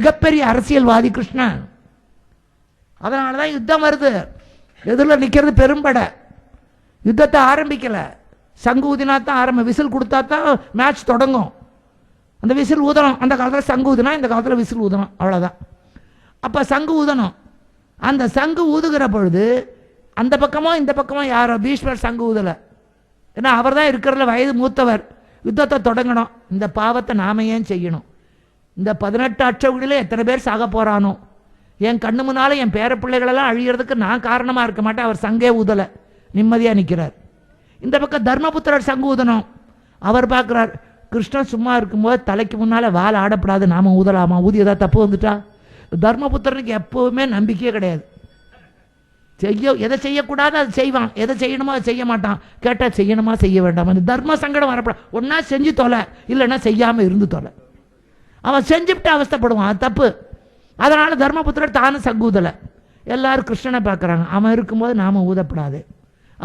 மிகப்பெரிய அரசியல்வாதி கிருஷ்ணன் அதனால தான் யுத்தம் வருது. எதிரில் நிற்கிறது பெரும்படை. யுத்தத்தை ஆரம்பிக்கலை. சங்கு ஊதினா தான் ஆரம்ப விசில் கொடுத்தா தான் மேட்ச் தொடங்கும். அந்த விசில் ஊதணும். அந்த காலத்தில் சங்கு ஊதினா இந்த காலத்தில் விசில் ஊதணும். அவ்வளோதான் அப்போ சங்கு ஊதணும். அந்த சங்கு ஊதுகிற பொழுது அந்த பக்கமோ இந்த பக்கமோ யாரோ பீஷ்மர் சங்கு ஊதலை. ஏன்னா அவர் தான் இருக்கிறதுல வயது மூத்தவர். யுத்தத்தை தொடங்கணும். இந்த பாவத்தை நாம ஏன் செய்யணும்? இந்த பதினெட்டு அச்சவுகளில் எத்தனை பேர் சாக போகிறானோ என் கண்ணு முன்னால் என் பேர பிள்ளைகளெல்லாம் அழிகிறதுக்கு நான் காரணமாக இருக்க மாட்டேன். அவர் சங்கே ஊதலை. நிம்மதியாக நிற்கிறார் இந்த பக்கம் தர்மபுத்திரர் சங்கு ஊதணும். அவர் பார்க்குறார் கிருஷ்ணன் சும்மா இருக்கும்போது தலைக்கு முன்னால் வால் ஆடப்படாது. நாம ஊதலாமா? ஊதி ஏதாவது தப்பு வந்துட்டா? தர்மபுத்திரனுக்கு எப்போவுமே நம்பிக்கையே கிடையாது. செய்ய எதை செய்யக்கூடாது அதை செய்வான். எதை செய்யணுமோ அதை செய்ய மாட்டான். கேட்டால் செய்யணுமா? செய்ய வேண்டாமா? இந்த தர்ம சங்கடம் வரப்பட ஒன்றா செஞ்சு தொலை. இல்லைன்னா செய்யாமல் இருந்து தொலை. அவன் செஞ்சுவிட்டு அவஸ்தைப்படுவான். அது தப்பு. அதனால் தர்மபுத்திரர் தானும் சங்கூதலை. எல்லாரும் கிருஷ்ணனை பார்க்குறாங்க. அவன் இருக்கும்போது நாம் ஊதப்படாது.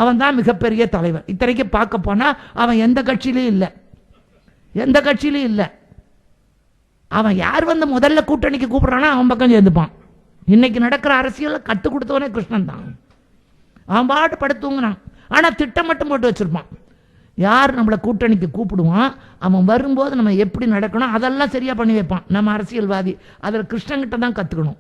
அவன் தான் மிகப்பெரிய தலைவர் இத்தனைக்கு பார்க்க போனால் அவன் எந்த கட்சியிலையும் இல்லை. எந்த கட்சியிலையும் இல்லை. அவன் யார் வந்து முதல்ல கூட்டணிக்கு கூப்பிட்றானோ அவன் பக்கம் சேர்ந்துப்பான். இன்னைக்கு நடக்கிற அரசியலை கற்றுக் கொடுத்தவனே கிருஷ்ணன் தான். அவன் பாட்டு படுத்துங்கிறான் ஆனால் திட்டம் மட்டும் போட்டு வச்சுருப்பான். யார் நம்மளை கூட்டணிக்கு கூப்பிடுவான்? அவன் வரும்போது நம்ம எப்படி நடக்கணும்? அதெல்லாம் சரியாக பண்ணி வைப்பான். நம்ம அரசியல்வாதி. அதில் கிருஷ்ணங்கிட்ட தான் கற்றுக்கணும்